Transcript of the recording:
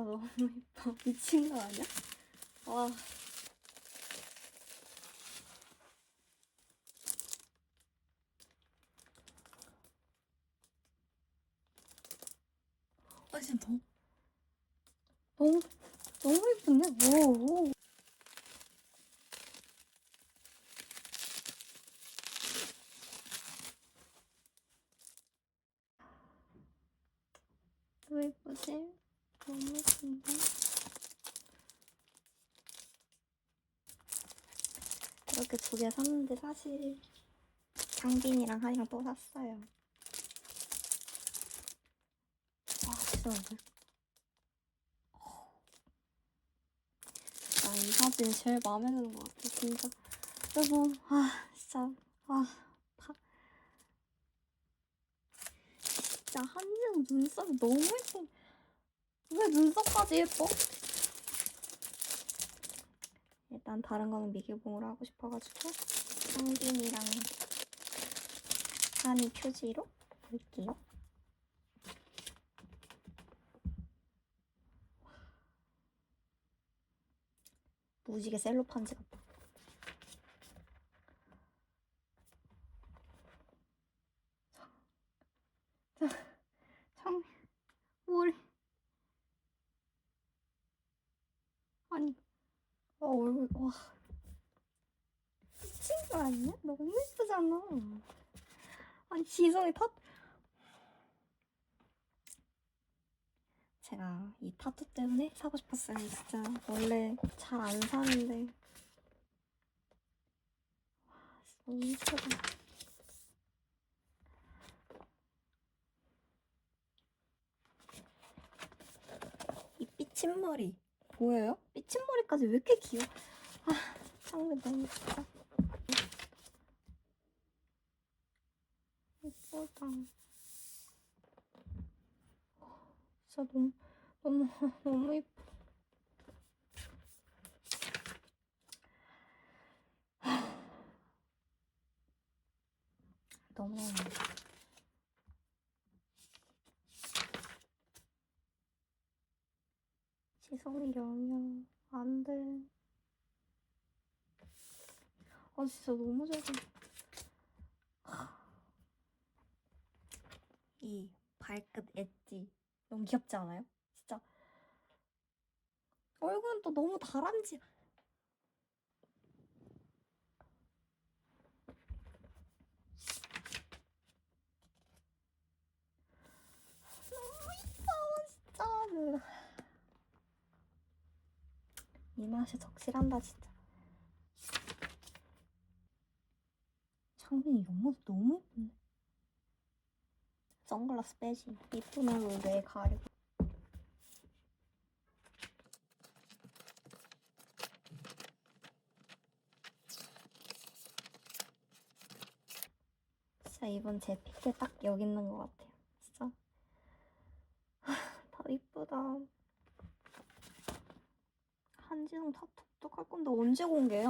너무 예뻐. 미친 거 아니야? 와. 아 진짜 너무 너무 너무 예쁜데? 오. 오. 또 예쁘지? 너무 예쁜데? 이렇게 두 개 샀는데 사실 장빈이랑 하이랑 또 샀어요. 와 진짜 왜? 나이 사진 제일 마음에 드는 것 같아 진짜. 그래서 아 진짜 아 파... 진짜 한지영 눈썹이 너무 예뻐. 왜 눈썹까지 예뻐? 일단 다른 거는 미개봉으로 하고 싶어가지고 상빈이랑 한이 표지로 볼게요. 무지개 셀로판지 같다. 자, 참, 우리 아니, 어 얼굴 와 미친 거 아니야? 너무 예쁘잖아. 아니 지성이 타 제가 이 타투 때문에 사고 싶었어요. 진짜 원래 잘 안 사는데 와 너무 예쁘다. 이 삐친 머리 보여요? 삐친머리까지 왜 이렇게 귀여워? 아 창문 너무 예쁘다. 예쁘다. 진짜 너무 너무 너무 예뻐. 너무 너무 시선이 영영 안 돼. 아 진짜 너무 잘생. 이 발끝 엣지 너무 귀엽지 않아요? 진짜 얼굴은 또 너무 다람쥐. 너무 이뻐 진짜. 이 맛이 적실한다 진짜. 창빈이 옆모습 너무 예쁜데. 선글라스 빼지. 얼굴 왜 가리고. 진짜 이번 제 픽들 딱 여기 있는 것 같아요. 진짜. 하, 다 이쁘다. 한지성 타투 어떡할 건데 언제? 빨리 공개해.